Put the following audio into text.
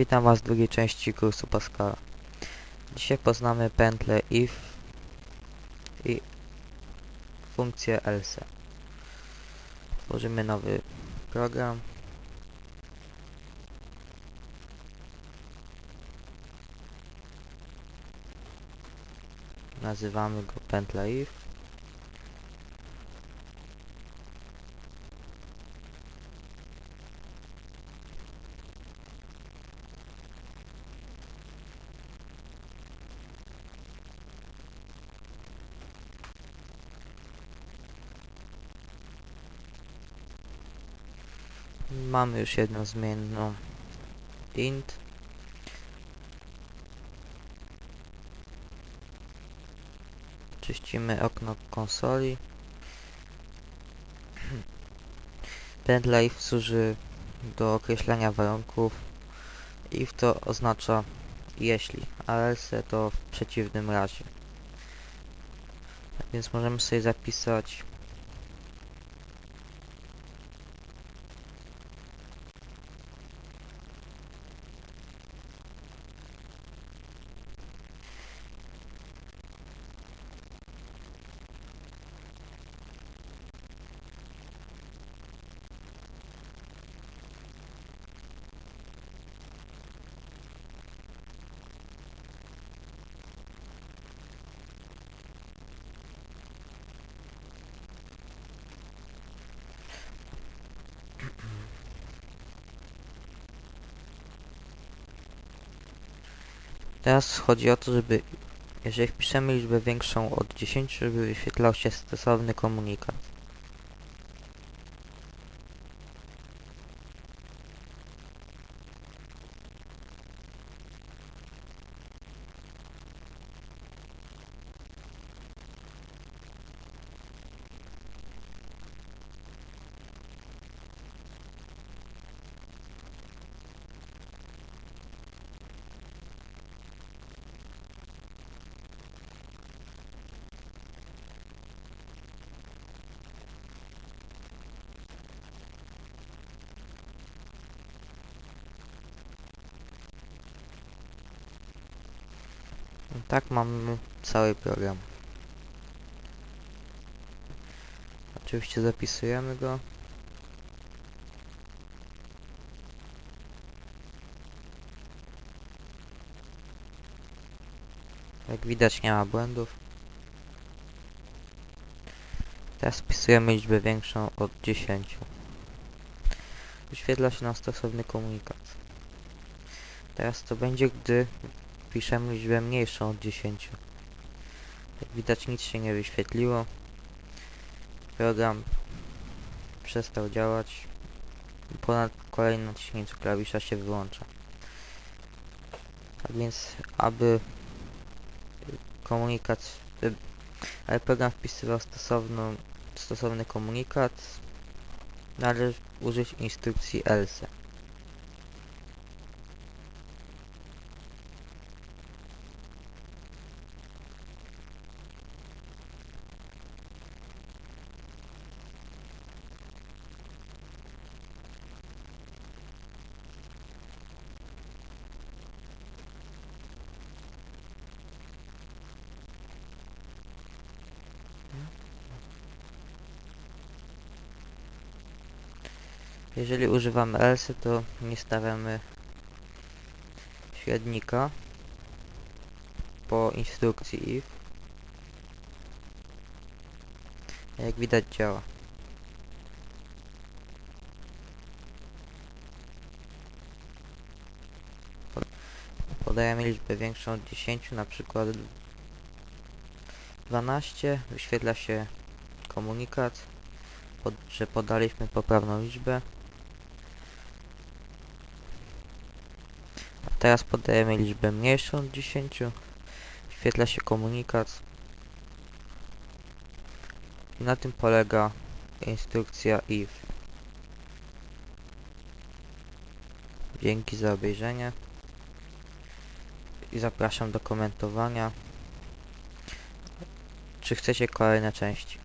Witam Was w drugiej części kursu Pascala. Dzisiaj poznamy pętlę if i funkcję else. Tworzymy nowy program. Nazywamy go pętla if. Mamy już jedną zmienną int. Czyścimy okno konsoli. If służy do określania warunków. If to oznacza jeśli, a else to w przeciwnym razie. Więc możemy sobie zapisać Teraz chodzi o to, żeby jeżeli wpiszemy liczbę większą od 10, żeby wyświetlał się stosowny komunikat. Tak mamy cały program. Oczywiście zapisujemy go. Jak widać nie ma błędów. Teraz wpisujemy liczbę większą od 10. Wyświetla się nam stosowny komunikat. Teraz to będzie, gdy wpiszemy liczbę mniejszą od 10. Jak widać nic się nie wyświetliło. Program przestał działać. Ponad kolejnym naciśnięciu klawisza się wyłącza. Tak więc, aby komunikat, aby program wpisywał stosowną, stosowny komunikat, należy użyć instrukcji else. Jeżeli używamy else, to nie stawiamy średnika po instrukcji if. Jak widać działa. Pod- Podajemy liczbę większą od 10, na przykład 12, wyświetla się komunikat, pod, że podaliśmy poprawną liczbę. Teraz podajemy liczbę mniejszą od 10. Świetla się komunikat. I na tym polega instrukcja if. Dzięki za obejrzenie. I zapraszam do komentowania. Czy chcecie kolejne części?